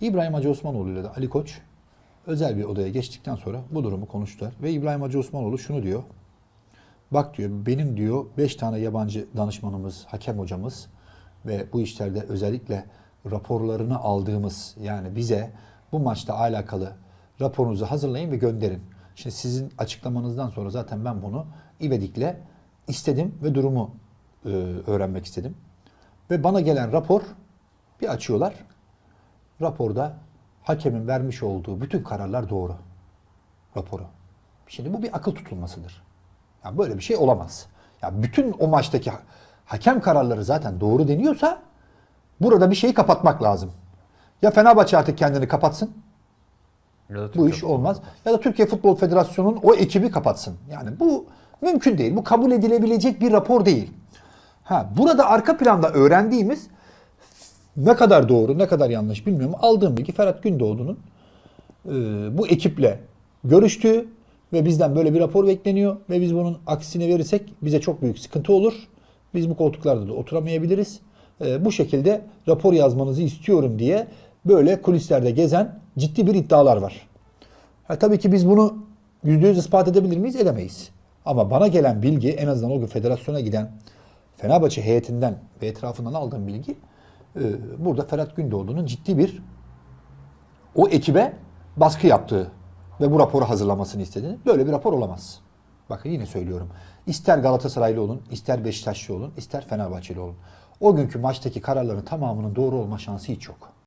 İbrahim Hacı Osmanoğlu ile de Ali Koç özel bir odaya geçtikten sonra bu durumu konuştular. Ve İbrahim Hacı Osmanoğlu şunu diyor. Bak diyor benim diyor 5 tane yabancı danışmanımız, hakem hocamız ve bu işlerde özellikle raporlarını aldığımız yani bize bu maçla alakalı raporunuzu hazırlayın ve gönderin. Şimdi sizin açıklamanızdan sonra zaten ben bunu İvedik'le istedim ve durumu e, öğrenmek istedim. Ve bana gelen rapor bir açıyorlar. Raporda hakemin vermiş olduğu bütün kararlar doğru. Raporu. Şimdi bu bir akıl tutulmasıdır. Ya böyle bir şey olamaz. Ya bütün o maçtaki ha- hakem kararları zaten doğru deniyorsa burada bir şeyi kapatmak lazım. Ya Fenerbahçe artık kendini kapatsın. Ya Bu Türkiye iş olmaz. Ya da Türkiye Futbol Federasyonu'nun o ekibi kapatsın. Yani bu mümkün değil. Bu kabul edilebilecek bir rapor değil. Ha, burada arka planda öğrendiğimiz ne kadar doğru, ne kadar yanlış bilmiyorum. Aldığım bilgi Ferhat Gündoğdu'nun e, bu ekiple görüştüğü ve bizden böyle bir rapor bekleniyor ve biz bunun aksini verirsek bize çok büyük sıkıntı olur. Biz bu koltuklarda da oturamayabiliriz. E, bu şekilde rapor yazmanızı istiyorum diye böyle kulislerde gezen ciddi bir iddialar var. Ha, tabii ki biz bunu %100 ispat edebilir miyiz? Edemeyiz. Ama bana gelen bilgi en azından o gün federasyona giden Fenerbahçe heyetinden ve etrafından aldığım bilgi burada Ferhat Gündoğdu'nun ciddi bir o ekibe baskı yaptığı ve bu raporu hazırlamasını istediğini. Böyle bir rapor olamaz. Bakın yine söylüyorum. İster Galatasaraylı olun, ister Beşiktaşlı olun, ister Fenerbahçeli olun. O günkü maçtaki kararların tamamının doğru olma şansı hiç yok.